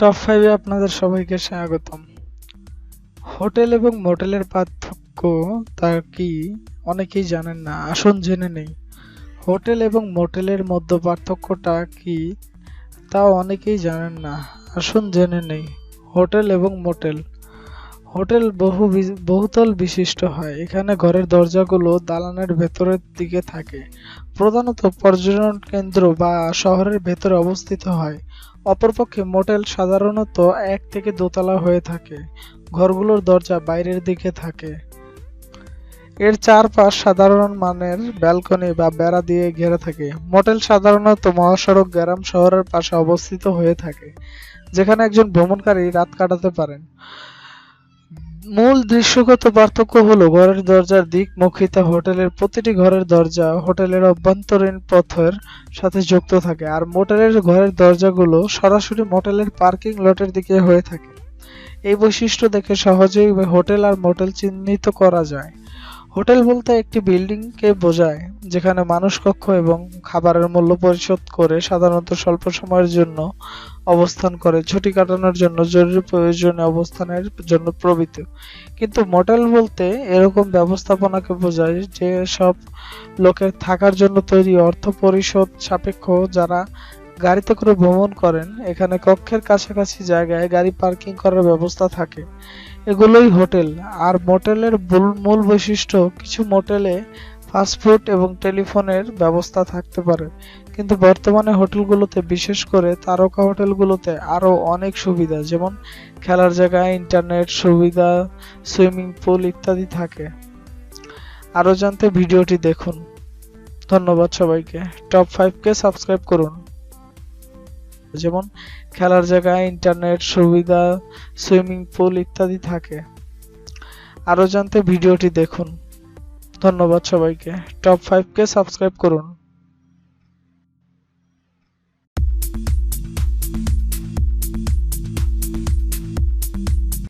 Top ফাইভে আপনাদের সবাইকে স্বাগতম। হোটেল এবং মোটেলের পার্থক্য তা কি অনেকেই জানেন না, আসন জেনে নেই। হোটেল এবং মোটেলের মধ্যে পার্থক্যটা কি তা অনেকেই জানেন না, আসন জেনে নেই। হোটেল এবং মোটেল হোটেল বহু বহুতল বিশিষ্ট হয়। এখানে ঘরের দরজাগুলো দালানের ভেতরের দিকে থাকে। প্রধানত পর্যটন কেন্দ্র বা শহরের ভেতরে অবস্থিত হয়। অপরপক্ষে মোটেল সাধারণত এক থেকে দোতলা হয়ে থাকে। ঘরগুলোর দরজা বাইরের দিকে থাকে। এর চারপাশ সাধারণ মানের ব্যালকনি বা বেড়া দিয়ে ঘেরা থাকে। মোটেল সাধারণত মহাসড়ক গ্রাম শহরের পাশে অবস্থিত হয়ে থাকে, যেখানে একজন ভ্রমণকারী রাত কাটাতে পারেন। মূল দৃশ্যগত পার্থক্য হলো, ঘরের দরজার দিক মুখিতা হোটেলের প্রতিটি ঘরের দরজা হোটেলের অভ্যন্তরীণ পথের সাথে যুক্ত থাকে আর মোটেলের ঘরের দরজাগুলো সরাসরি মোটেলের পার্কিং লটের দিকে হয়ে থাকে। এই বৈশিষ্ট্য দেখে সহজেই হোটেল আর মোটেল চিহ্নিত করা যায়। হোটেল বলতে একটি বিল্ডিংকে বোঝায়, যেখানে মানুষ কক্ষ এবং খাবারের মূল্য পরিশোধ করে সাধারণত স্বল্প সময়ের জন্য অবস্থান করে, ছুটি কাটানোর জন্য জরুরি প্রয়োজনে অবস্থানের জন্য প্রভৃতি। কিন্তু মোটেল বলতে এরকম ব্যবস্থাপনাকে বোঝায় যে সব লোকের থাকার জন্য তৈরি অর্থ পরিশোধ সাপেক্ষ যারা গাড়িতে করে ভ্রমণ করেন, এখানে কক্ষের কাছাকাছি জায়গায় গাড়ি পার্কিং করার ব্যবস্থা থাকে। এগুলোই হোটেল। আর মোটেলের মূল- বৈশিষ্ট্য, কিছু মোটেলে ফাস্টফুড এবং টেলিফোনের ব্যবস্থা থাকতে পারে। কিন্তু বর্তমানে হোটেলগুলোতে, বিশেষ করে তারকা হোটেলগুলোতে আরও অনেক সুবিধা, যেমন খেলার জায়গায় ইন্টারনেট সুবিধা সুইমিং পুল ইত্যাদি থাকে। আরও জানতে ভিডিওটি দেখুন। ধন্যবাদ সবাইকে। টপ ফাইভকে সাবস্ক্রাইব করুন। যেমন খেলার জায়গায় ইন্টারনেট সুবিধা সুইমিং পুল ইত্যাদি থাকে। আরও জানতে ভিডিওটি দেখুন। ধন্যবাদ সবাইকে। টপ ফাইভকে সাবস্ক্রাইব করুন।